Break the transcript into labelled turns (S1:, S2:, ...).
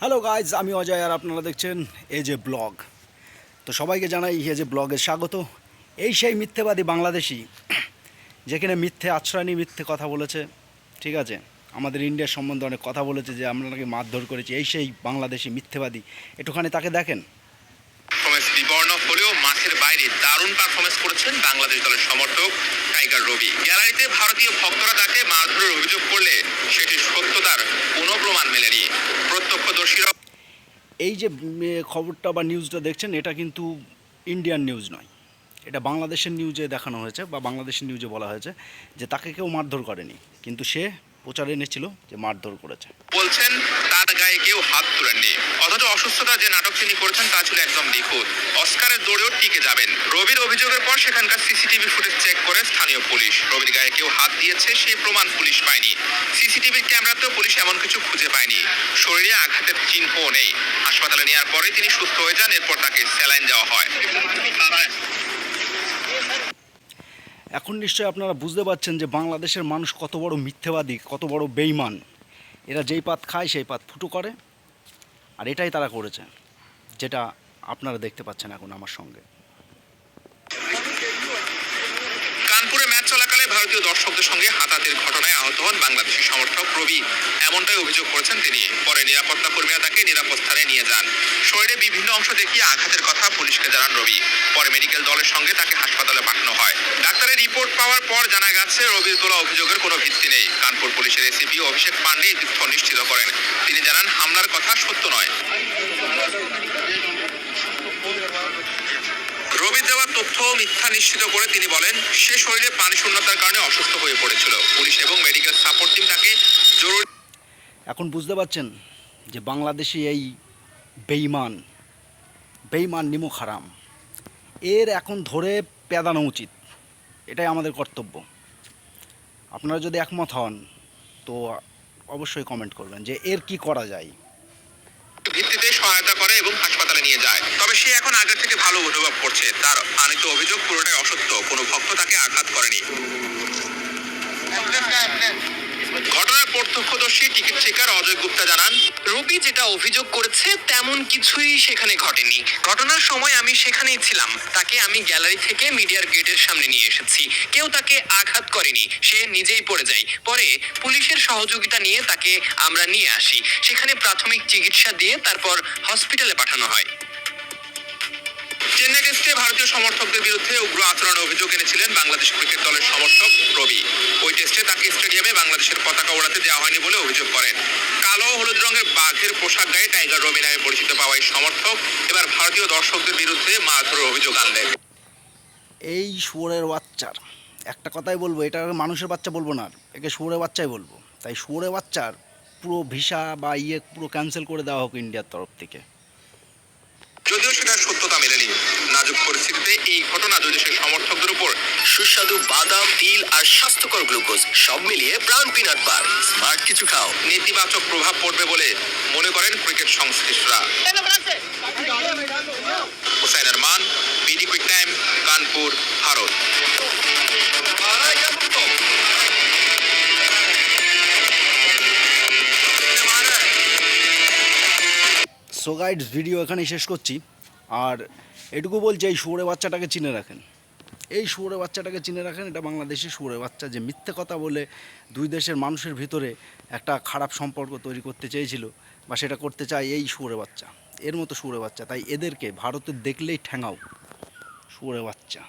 S1: Hello guys আমি অজয় আর আপনারা দেখছেন এ যে ব্লগ তো সবাইকে জানাই এ যে ব্লগে স্বাগত। এই সেই মিথ্যেবাদী বাংলাদেশি যেখানে মিথ্যে আশ্রয় নিয়ে মিথ্যে কথা বলেছে, ঠিক আছে? আমাদের ইন্ডিয়ার সম্বন্ধে অনেক কথা বলেছে যে আমরা নাকি মারধর করেছি। এই সেই বাংলাদেশি মিথ্যেবাদী, একটুখানি তাকে দেখেন।
S2: বিবর্ণ হলেও মাঠের বাইরে দারুণ পারফরমেন্স করেছেন বাংলাদেশ দলের সমর্থক টাইগার রবি গ্যালারিতে ভারতীয় ভক্তরা তাকে মারধরের অভিযোগ করলে সেটি সত্যতার কোনো প্রমাণ মেলেনি। প্রত্যক্ষদর্শীরা
S1: এই যে খবরটা বা নিউজটা দেখছেন এটা কিন্তু ইন্ডিয়ান নিউজ নয়। এটা বাংলাদেশের নিউজে দেখানো হয়েছে বা বাংলাদেশের নিউজে বলা হয়েছে যে তাকে কেউ মারধর করেনি। কিন্তু সে প্রচারে এনেছিল যে মারধর করেছে।
S2: বলছেন গায়ে কেউ হাত তুলেননি। অথচ অসুস্থতা যে নাটক তিনি করেছেন তা ছিল একদম নিখুঁত। অস্কারের দৌড়েও টিকে যাবেন। রবির অভিযোগের পর সেখানকার সিসিটিভি ফুটেজ চেক করে স্থানীয় পুলিশ। রবির গায়ে কেউ হাত দিয়েছে সেই প্রমাণ পুলিশ পায়নি। সিসিটিভির ক্যামেরাতেও পুলিশ এমন কিছু খুঁজে পায়নি। শরীরে আঘাতের চিহ্নও নেই। হাসপাতালে নেওয়ার পরে তিনি সুস্থ হয়ে যান, এরপর তাকে স্যালাইন দেওয়া হয়।
S1: এখন নিশ্চয়ই আপনারা বুঝতে পারছেন যে বাংলাদেশের মানুষ কত বড় মিথ্যেবাদী, কত বড় বেইমান এরা যেই পাত খায়, সেই পাত ফুটো করে। আর এটাই তারা করেছে, যেটা আপনারা দেখতে পাচ্ছেন এখন আমার সঙ্গে।
S2: ভারতীয় দর্শকদের সঙ্গে হাতাতের ঘটনায় আহত হন বাংলাদেশি সমর্থক রবি এমনটাই অভিযোগ করেছেন তিনি। পরে নিরাপত্তা কর্মীরা তাকে নিরাপদ স্থানে নিয়ে যান। শরীরে বিভিন্ন অংশ দেখিয়ে আঘাতের কথা পুলিশকে জানান রবি। পরে মেডিকেল দলের সঙ্গে তাকে হাসপাতালে পাঠানো হয়। ডাক্তারের রিপোর্ট পাওয়ার পর জানা গেছে, রবির তোলা অভিযোগের কোনো ভিত্তি নেই। কানপুর পুলিশের এসিপি অভিষেক পান্ডে তথ্য নিশ্চিত করেন। তিনি জানান, হামলার কথা সত্য নয়। তথ্য মিথ্যা নিশ্চিত করে তিনি বলেন, সে শরীরে পানি শূন্যতার কারণে অসুস্থ হয়ে পড়েছিল। পুলিশ এবং মেডিকেল সাপোর্ট টিম তাকে জরুরি
S1: এখন বুঝতে পারছেন যে বাংলাদেশি এই বেইমান বেইমান নিমুখ হারাম এর এখন ধরে পেদানো উচিত। এটাই আমাদের কর্তব্য। আপনারা যদি একমত হন, তো অবশ্যই কমেন্ট করবেন যে এর কি করা যায়।
S2: সহায়তা করে এবং হাসপাতালে নিয়ে যায়। তবে সে এখন আগের থেকে ভালো অনুভব করছে। তার আনিত অভিযোগ পুরোটাই অসত্য। কোনো ভক্ত তাকে আঘাত করেনি। ঘটনার প্রত্যক্ষদর্শী টিকিট চেকার অজয় গুপ্তা জানান,
S3: রবি যেটা অভিযোগ করেছে তেমন কিছুই সেখানে ঘটেনি। ঘটনার সময় আমি সেখানেই ছিলাম। তাকে আমি গ্যালারি থেকে মিডিয়ার গেটের সামনে নিয়ে এসেছি। কেউ তাকে আঘাত করেনি। সে নিজেই পড়ে যায়। পরে পুলিশের সহযোগিতা নিয়ে তাকে আমরা নিয়ে আসি। সেখানে প্রাথমিক চিকিৎসা দিয়ে তারপর হসপিটালে পাঠানো হয়।
S2: চেন্নাই টেস্টে ভারতীয় সমর্থকদের বিরুদ্ধে উগ্র আচরণের অভিযোগ এনেছিলেন বাংলাদেশ ক্রিকেট দলের সমর্থক রবি। ওই টেস্টে তাকে স্টেডিয়ামে বাংলাদেশের পতাকা ওড়াতে দেওয়া হয়নি বলে অভিযোগ করেন। কালো হলুদ রঙের বাঘের পোশাক গায়ে টাইগার রবি নামে পরিচিত পাওয়া এই সমর্থক। এবার ভারতীয় দর্শকদের বিরুদ্ধে মারধরের অভিযোগ আনলেন।
S1: এই শুয়োরের বাচ্চার একটা কথাই বলব এটা মানুষের বাচ্চা বলব না একে শুয়োরের বাচ্চাই বলব। তাই শুয়োরের বাচ্চার পুরো ভিসা বা ইয়ে পুরো ক্যান্সেল করে দেওয়া হোক ইন্ডিয়ার তরফ থেকে।
S2: যদিও সেটার সত্যতা মেলেনি নাজুক পরিস্থিতিতে এই ঘটনা দুই দেশের সমর্থকদের উপর
S3: সুস্বাদু বাদাম, তিল আর স্বাস্থ্যকর গ্লুকোজ সব মিলিয়ে প্রাণ পিনাট বার। স্মার্ট কিছু খাও।
S2: নেতিবাচক প্রভাব পড়বে বলে মনে করেন ক্রিকেট সংশ্লিষ্টরা। Hussain Arman, BD quick time, Kanpur, Bharat.
S1: So guides video এখানেই শেষ করছি। আর এটুকু বলছি, এই শুয়োরে বাচ্চাটাকে চিনে রাখেন। এই শুয়োরে বাচ্চাটাকে চিনে রাখেন, এটা বাংলাদেশের শুয়োরে বাচ্চা যে মিথ্যে কথা বলে দুই দেশের মানুষের ভিতরে একটা খারাপ সম্পর্ক তৈরি করতে চেয়েছিল বা সেটা করতে চায় এই শুয়োরে বাচ্চা। এর মতো শুয়োরে বাচ্চা। তাই এদেরকে ভারতে দেখলেই ঠ্যাঙাও। শুয়োরে বাচ্চা।